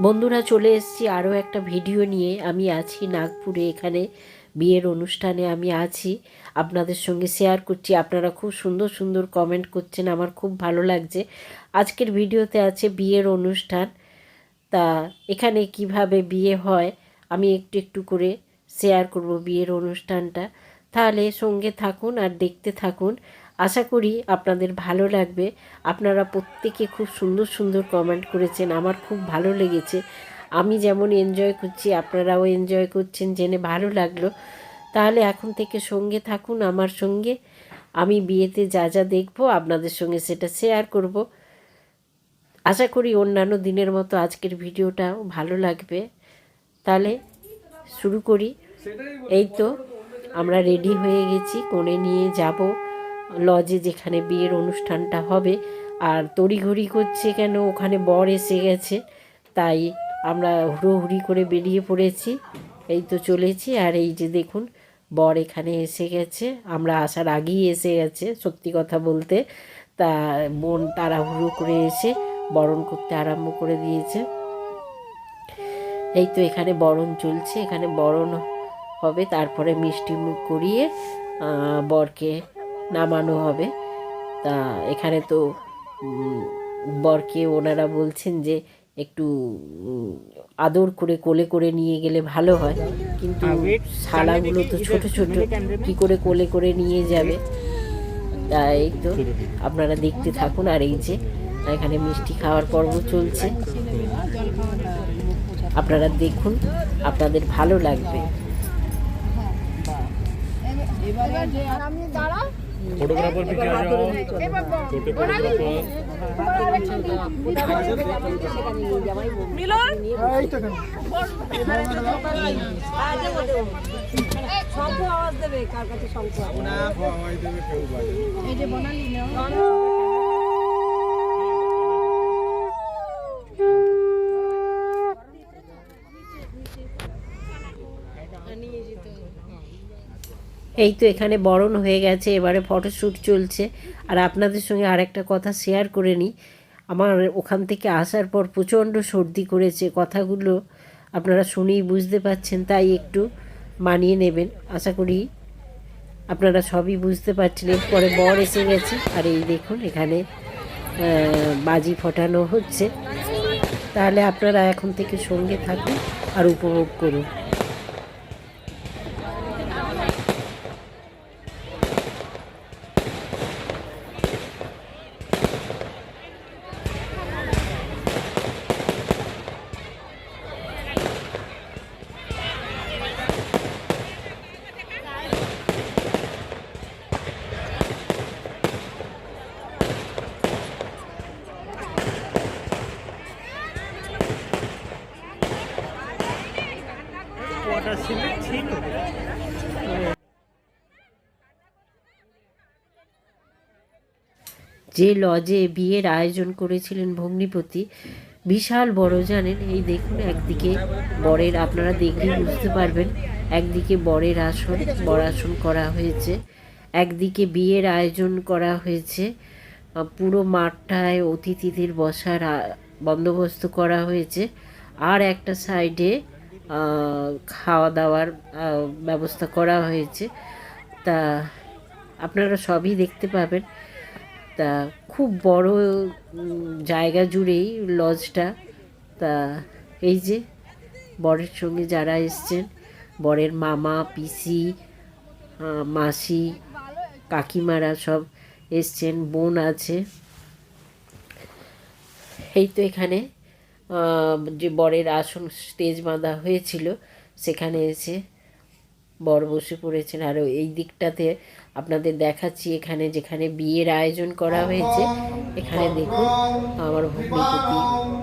বন্ধুরা চলে এসেছি আরও একটা ভিডিও নিয়ে। আমি আছি নাগপুরে এখানে। বিয়ের অনুষ্ঠানে আমি আছি। আপনাদের সঙ্গে শেয়ার করছি। আপনারা খুব সুন্দর সুন্দর কমেন্ট করছেন। আমার খুব ভালো লাগছে। আজকের ভিডিওতে আছে বিয়ের অনুষ্ঠান। তা এখানে কীভাবে বিয়ে হয়, আমি একটু একটু করে শেয়ার করব বিয়ের অনুষ্ঠানটা। তাহলে সঙ্গে থাকুন আর দেখতে থাকুন। আশা করি আপনাদের ভালো লাগবে। আপনারা প্রত্যেকে খুব সুন্দর সুন্দর কমেন্ট করেছেন। আমার খুব ভালো লেগেছে। আমি যেমন এনজয় করছি আপনারাও এনজয় করছেন জেনে ভালো লাগল। তাহলে এখন থেকে সঙ্গে থাকুন আমার সঙ্গে। আমি বিয়েতে যা যা দেখব আপনাদের সঙ্গে সেটা শেয়ার করব। আশা করি অন্যান্য দিনের মতো আজকের ভিডিওটাও ভালো লাগবে। তাহলে শুরু করি। এই তো আমরা রেডি হয়ে গেছি কোণে নিয়ে যাব। লজে যেখানে বিয়ের অনুষ্ঠানটা হবে, আর তড়িঘড়ি করছে কেন? ওখানে বর এসে গেছে, তাই আমরা হুড়োহুড়ি করে বেরিয়ে পড়েছি। এই তো চলেছি, আর এই যে দেখুন, বর এখানে এসে গেছে। আমরা আসার আগেই এসে গেছে, সত্যি কথা বলতে। তা বোন তাড়াহুড়ো করে এসে বরণ করতে আরম্ভ করে দিয়েছে। এই তো এখানে বরণ চলছে, এখানে বরণ হবে, তারপরে মিষ্টি মুখ করিয়ে বরকে নামানো হবে। তা এখানে তো বরকে ওনারা বলছেন যে একটু আদর করে কোলে করে নিয়ে গেলে ভালো হয়। কিন্তু শালাগুলো তো ছোট ছোট কি করে কোলে করে নিয়ে যাবে? তা এই তো আপনারা দেখতে থাকুন। আর এই যে এখানে মিষ্টি খাওয়ার পর্ব চলছে। আপনারা দেখুন আপনাদের ভালো লাগবে। फोटोग्राफर भी क्या जाओ छोटे फोटोग्राफर এই তো এখানে বরণ হয়ে গেছে, এবারে ফটোশ্যুট চলছে। আর আপনাদের সঙ্গে আরেকটা কথা শেয়ার করে নিই। আমার ওখান থেকে আসার পর প্রচণ্ড সর্দি করেছে, কথাগুলো আপনারা শুনেই বুঝতে পাচ্ছেন, তাই একটু মানিয়ে নেবেন। আশা করি আপনারা সবই বুঝতে পারছেন। এরপরে বর এসে গেছে, আর এই দেখুন এখানে বাজি ফোটানো হচ্ছে। তাহলে আপনারা এখন থেকে সঙ্গে থাকুন আর উপভোগ করুন। যে লজে বিয়ের আয়োজন করেছিলেন ভগ্নিপতি, বিশাল বড় জানেন। এই দেখুন, একদিকে বরের, আপনারা দেখলেই বুঝতে পারবেন, একদিকে বরের আসন, বর আসন করা হয়েছে, একদিকে বিয়ের আয়োজন করা হয়েছে পুরো মাঠটায় অতিথিদের বসার বন্দোবস্ত করা হয়েছে, আর একটা সাইডে খাওয়া দাওয়ার ব্যবস্থা করা হয়েছে। তা আপনারা সবই দেখতে পাবেন। তা খুব বড় জায়গা জুড়েই লজটা। তা এই যে, বরের সঙ্গে যারা এসছেন, বরের মামা, পিসি মাসি, কাকিমারা সব এসছেন, বোন আছে। এই তো এখানে যে বরের আসন স্টেজ বাঁধা হয়েছিল, সেখানে এসে বর বসে পড়েছেন। আর এই দিকটাতে আপনাদের দেখাচ্ছি এখানে, যেখানে বিয়ের আয়োজন করা হয়েছে। এখানে দেখুন, আমার ভগ্নিপতি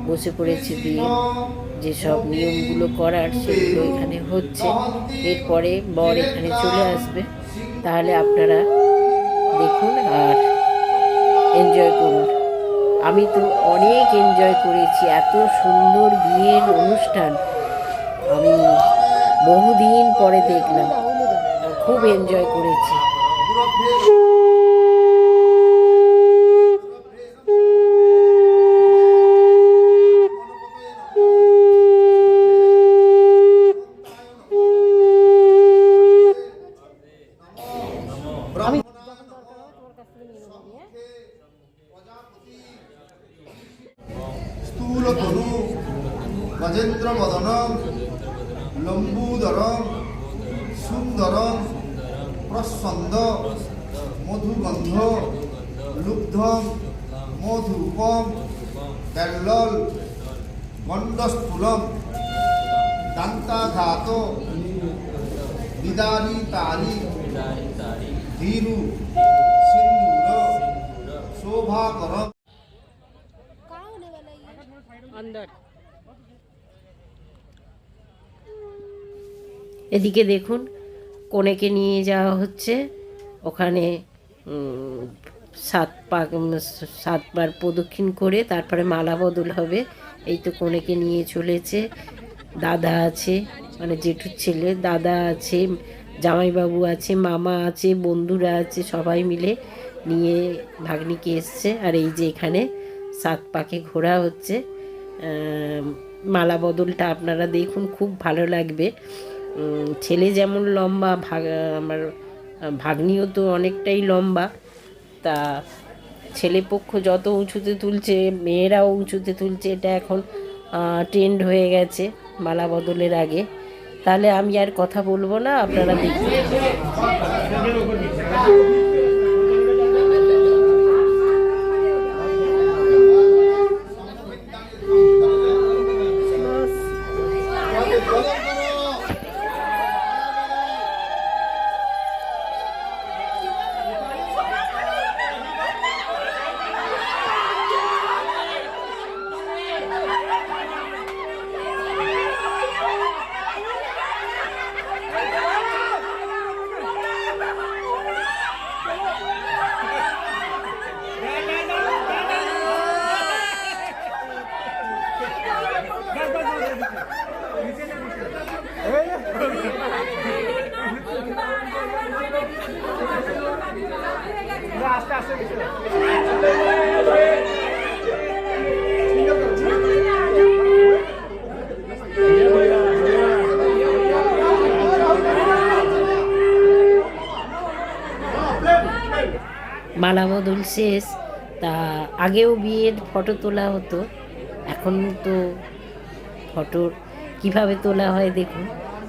বসে পড়েছে বিয়ে। যেসব নিয়মগুলো করার সেগুলো এখানে হচ্ছে। এরপরে বর এখানে চলে আসবে। তাহলে আপনারা দেখুন আর এনজয় করুন। আমি তো অনেক এনজয় করেছি। এত সুন্দর বিয়ের অনুষ্ঠান। আমি বহুদিন পরে দেখলাম। খুব এনজয় করেছি। প্রসন্দ মধুগন্ধ লুব্ধম মধুপম কেল্লল গণ্ডস্থূলম দান্তাঘাত বিদারি তারি ধীরু সিন্দুর শোভাকর এদিকে দেখুন কনেকে নিয়ে যাওয়া হচ্ছে। ওখানে সাত পা সাতবার প্রদক্ষিণ করে তারপরে মালা বদল হবে। এই তো কনেকে নিয়ে চলেছে। দাদা আছে মানে জেঠুর ছেলে, দাদা আছে, জামাইবাবু আছে, মামা আছে, বন্ধুরা আছে, সবাই মিলে নিয়ে ভাগ্নিকে এসছে। আর এই যে এখানে সাত পাকে ঘোরা হচ্ছে। মালা বদলটা আপনারা দেখুন, খুব ভালো লাগবে। ছেলে যেমন লম্বা, ভাগ, আমার ভাগ্নিও তো অনেকটাই লম্বা। তা ছেলে পক্ষ যত উঁচুতে তুলছে, মেয়েরাও উঁচুতে তুলছে, এটা এখন ট্রেন্ড হয়ে গেছে মালা বদলের আগে। তাহলে আমি আর কথা বলব না, আপনারা দেখুন। মালা বদল শেষ। তা আগেও বিয়ের ফটো তোলা হতো, এখন তো ফটোর কীভাবে তোলা হয় দেখুন।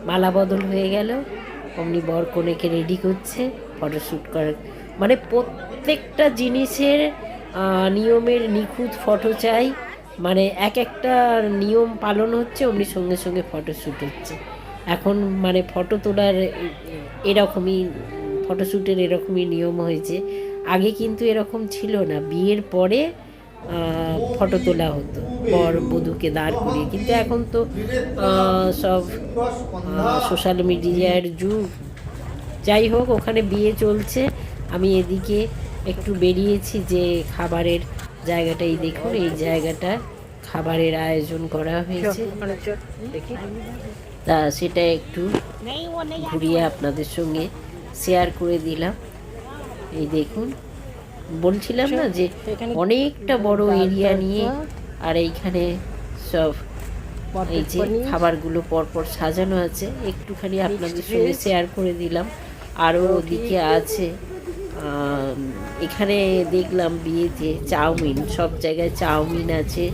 মালা বদল হয়ে গেল, অমনি বর কনেকে রেডি করছে ফটোশ্যুট করার। মানে প্রত্যেকটা জিনিসের নিয়মের নিখুঁত ফটো চাই। মানে এক একটা নিয়ম পালন হচ্ছে, অমনি সঙ্গে সঙ্গে ফটোশ্যুট হচ্ছে। এখন মানে ফটো তোলার এরকমই ফটোশ্যুটের এরকমই নিয়ম হয়েছে। আগে কিন্তু এরকম ছিল না। বিয়ের পরে ফটো তোলা হতো বর বধূকে দাঁড় করিয়ে। কিন্তু এখন তো সব সোশ্যাল মিডিয়ার যুগ। যাই হোক ওখানে বিয়ে চলছে। আমি এদিকে একটু বেরিয়েছি যে খাবারের জায়গাটাই দেখুন। এই জায়গাটা খাবারের আয়োজন করা হয়েছে। তা সেটা একটু ঘুরিয়ে আপনাদের সঙ্গে শেয়ার করে দিলাম। এই দেখুন বলছিলাম না যে অনেকটা বড় এরিয়া নিয়ে আর এইখানে সব এই যে খাবারগুলো পরপর সাজানো আছে। একটুখানি আপনাদের সঙ্গে শেয়ার করে দিলাম। আরও ওদিকে আছে এখানে দেখলাম বিয়েতে চাউমিন সব জায়গায় চাউমিন আছে।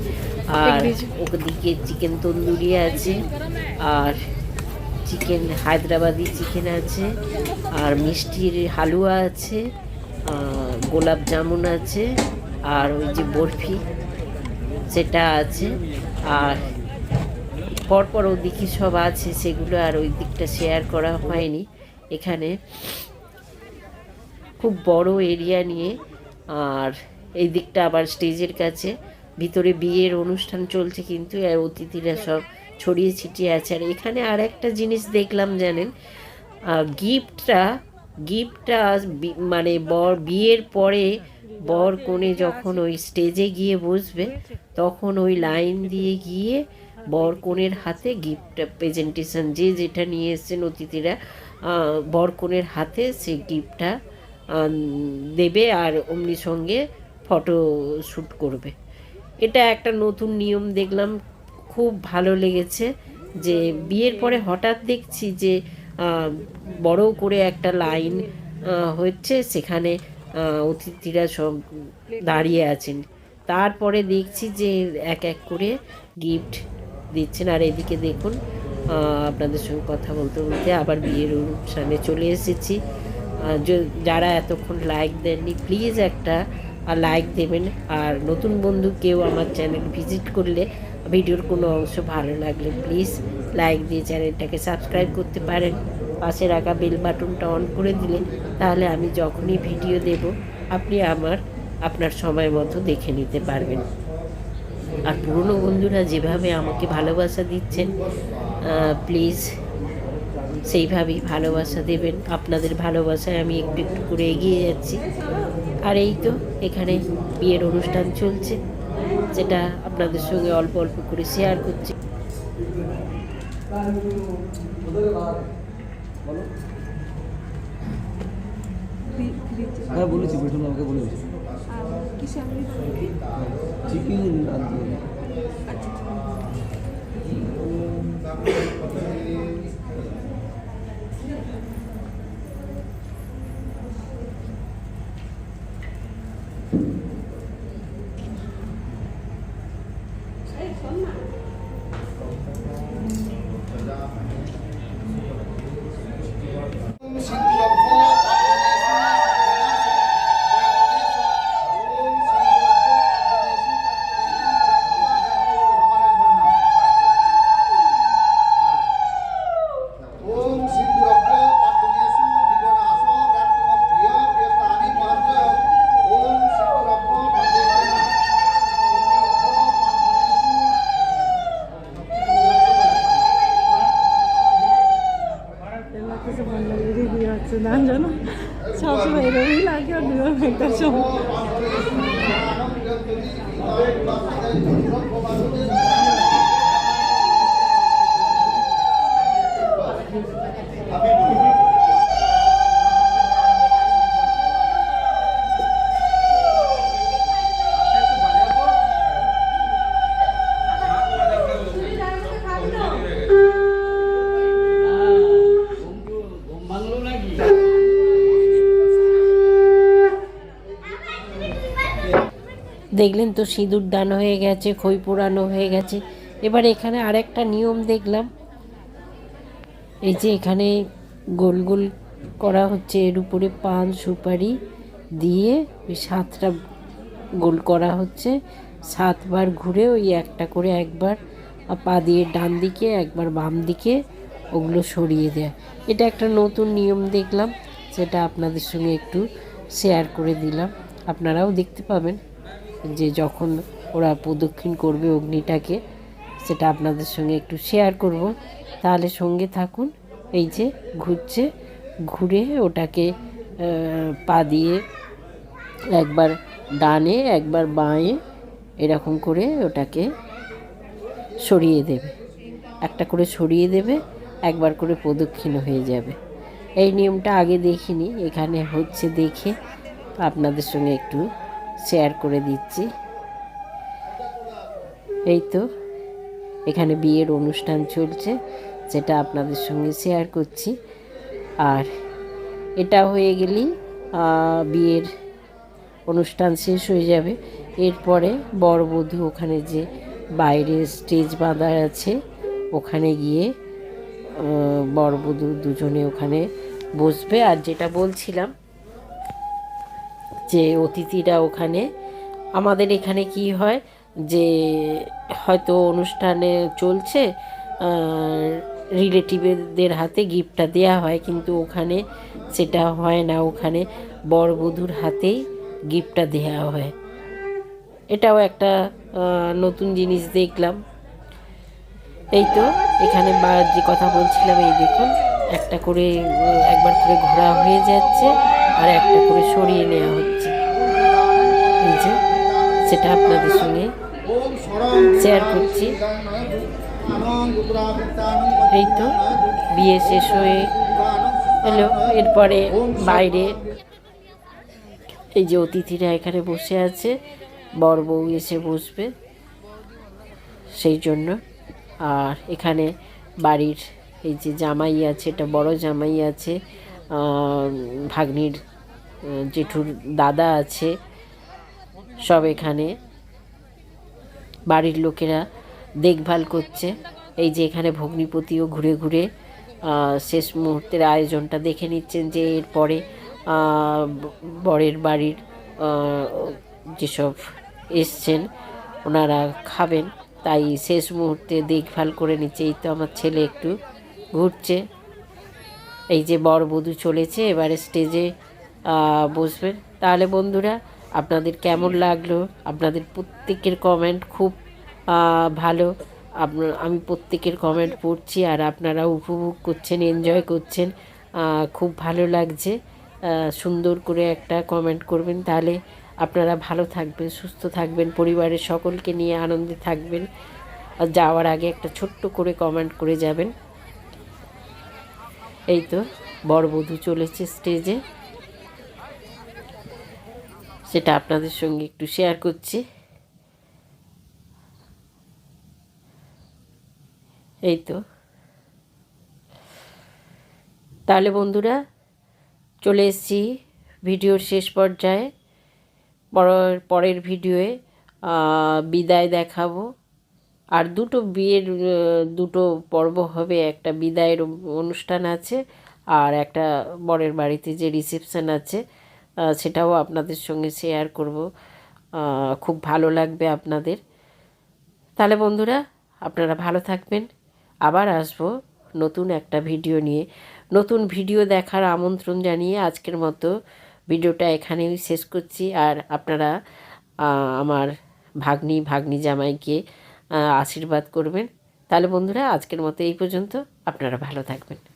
আর ওদিকে চিকেন তন্দুরি আছে। আর চিকেন হায়দ্রাবাদি চিকেন আছে। আর মিষ্টির হালুয়া আছে। গোলাপ জামুন আছে, আর ওই যে বরফি সেটা আছে, আর পরপর ওদিকে সব আছে, সেগুলো আর ওই দিকটা শেয়ার করা হয়নি। এখানে খুব বড় এরিয়া নিয়ে, আর এই দিকটা আবার স্টেজের কাছে। ভিতরে বিয়ের অনুষ্ঠান চলছে কিন্তু অতিথিরা সব ছড়িয়ে ছিটিয়ে আছে। আর এখানে আর একটা জিনিস দেখলাম জানেন গিফটটা গিফটটা মানে বর, বিয়ের পরে বর কোণে যখন ওই স্টেজে গিয়ে বসবে, তখন ওই লাইন দিয়ে গিয়ে বর কনের হাতে গিফট প্রেজেন্টেশন যে যেটা নিয়ে এসছেন অতিথিরা বর কনের হাতে সেই গিফটটা দেবে আর অমনি সঙ্গে ফটো শ্যুট করবে। এটা একটা নতুন নিয়ম দেখলাম, খুব ভালো লেগেছে যে বিয়ের পরে হঠাৎ দেখছি যে বড় করে একটা লাইন হচ্ছে সেখানে অতিথিরা সব দাঁড়িয়ে আছেন। তারপরে দেখছি যে এক এক করে গিফট দিচ্ছেন। আর এদিকে দেখুন আপনাদের সঙ্গে কথা বলতে বলতে আবার বিয়ের অনুষ্ঠানে চলে এসেছি। যারা এতক্ষণ লাইক দেননি প্লিজ একটা লাইক দেবেন। আর নতুন বন্ধু কেউ আমার চ্যানেল ভিজিট করলে ভিডিওর কোনো অংশ ভালো লাগলে প্লিজ লাইক দিয়ে চ্যানেলটাকে সাবস্ক্রাইব করতে পারেন। পাশে রাখা বেল বাটনটা অন করে দিলে তাহলে আমি যখনই ভিডিও দেব, আপনি আমার, আপনার সময় মতো দেখে নিতে পারবেন। আর পুরনো বন্ধুরা যেভাবে আমাকে ভালোবাসা দিচ্ছেন প্লিজ সেইভাবেই ভালোবাসা দেবেন। আপনাদের ভালোবাসায় আমি একটু একটু করে এগিয়ে যাচ্ছি। আর এই তো, এখানে বিয়ের অনুষ্ঠান চলছে। যেটা আপনাদের সঙ্গে অল্প অল্প করে শেয়ার করছি। হ্যাঁ বলেছি বেটুন আমাকে বলেছি। চিকেন আনতে দেখলেন তো সিঁদুর দান হয়ে গেছে, খই পোড়ানো হয়ে গেছে। এবার এখানে আরেকটা নিয়ম দেখলাম। এই যে এখানে গোল গোল করা হচ্ছে, এর উপরে পান, সুপারি দিয়ে ওই সাতটা গোল করা হচ্ছে। সাতবার ঘুরে ওই একটা করে একবার পা দিয়ে ডান দিকে, একবার বাম দিকে ওগুলো সরিয়ে দেয়। এটা একটা নতুন নিয়ম দেখলাম, সেটা আপনাদের সঙ্গে একটু শেয়ার করে দিলাম। আপনারাও দেখতে পাবেন। যে যখন ওরা প্রদক্ষিণ করবে অগ্নিটাকে, সেটা আপনাদের সঙ্গে একটু শেয়ার করব। তাহলে সঙ্গে থাকুন, এই যে ঘুরছে, ঘুরে ওটাকে পা দিয়ে একবার ডানে, একবার বাঁয়ে এরকম করে ওটাকে সরিয়ে দেবে। একটা করে সরিয়ে দেবে, একবার করে প্রদক্ষিণ হয়ে যাবে। এই নিয়মটা আগে দেখিনি, এখানে হচ্ছে দেখে আপনাদের সঙ্গে একটু শেয়ার করে দিচ্ছি। এই তো এখানে বিয়ের অনুষ্ঠান চলছে যেটা আপনাদের সঙ্গে শেয়ার করছি। আর এটা হয়ে গেলেই বিয়ের অনুষ্ঠান শেষ হয়ে যাবে। এরপরে বরবধূ ওখানে যে বাইরে স্টেজ বাঁধা আছে ওখানে গিয়ে আহ, বরবধূ দুজনে ওখানে বসবে। আর যেটা বলছিলাম যে অতিথিরা ওখানে, আমাদের এখানে কি হয় যে হয়তো অনুষ্ঠানে চলছে রিলেটিভদের হাতে গিফটটা দেয়া হয়, কিন্তু ওখানে সেটা হয় না। ওখানে বরবধূর হাতেই গিফটটা দেওয়া হয়। এটাও একটা নতুন জিনিস দেখলাম। এই তো, এখানে বা যে কথা বলছিলাম, এই দেখুন, একটা করে, একবার করে ঘোরা হয়ে যাচ্ছে, আর একটা করে সরিয়ে নেওয়া হচ্ছে। সেটা আপনাদের সঙ্গে শেয়ার করছি। এই তো, বিয়ে শেষ হয়ে হ্যালো এরপরে বাইরে এই যে অতিথিরা এখানে বসে আছে, বর বউ এসে বসবে সেই জন্য। আর এখানে বাড়ির এই যে জামাই আছে এটা বড় জামাই আছে ভাগ্নির জেঠুর দাদা আছে। সব এখানে। বাড়ির লোকেরা দেখভাল করছে। এই যে এখানে ভগ্নিপতিও ঘুরে ঘুরে শেষ মুহূর্তের আয়োজনটা দেখে নিচ্ছেন যে এরপরে বরের বাড়ির যেসব এসছেন, ওনারা খাবেন। তাই শেষ মুহূর্তে দেখভাল করে নিচ্ছে। এই তো আমার ছেলে একটু ঘুরছে। এই যে বর বধূ চলেছে, এবারে স্টেজে বসবেন। তাহলে বন্ধুরা আপনাদের কেমন লাগল? আপনাদের প্রত্যেকের কমেন্ট খুব ভালো। আপনার, আমি প্রত্যেকের কমেন্ট পড়ছি আর আপনারা উপভোগ করছেন এনজয় করছেন। খুব ভালো লাগছে। সুন্দর করে একটা কমেন্ট করবেন। তাহলে আপনারা ভালো থাকবেন, সুস্থ থাকবেন, পরিবারের সকলকে নিয়ে আনন্দে থাকবেন। আর যাওয়ার আগে একটা ছোট্ট করে কমেন্ট করে যাবেন। এই তো, বরবধূ চলেছে স্টেজে সেটা আপনাদের সঙ্গে একটু শেয়ার করছি। এই তো। তাহলে বন্ধুরা, চলে এসেছি ভিডিওর শেষ পর্যায়ে। পরের পরের ভিডিওয়ে বিদায় দেখাবো। আর দুটো বিয়ের দুটো পর্ব হবে। একটা বিদায়ের অনুষ্ঠান আছে আর একটা বরের বাড়িতে যে রিসেপশান আছে। সেটাও আপনাদের সঙ্গে শেয়ার করব। খুব ভালো লাগবে আপনাদের। তাহলে বন্ধুরা, আপনারা ভালো থাকবেন। আবার আসব নতুন একটা ভিডিও নিয়ে। নতুন ভিডিও দেখার আমন্ত্রণ জানিয়ে আজকের মতো ভিডিওটা এখানেই শেষ করছি। আর আপনারা আমার ভাগ্নি ভাগ্নি জামাইকে আশীর্বাদ করবেন। তাহলে বন্ধুরা, আজকের মতো এই পর্যন্ত। আপনারা ভালো থাকবেন।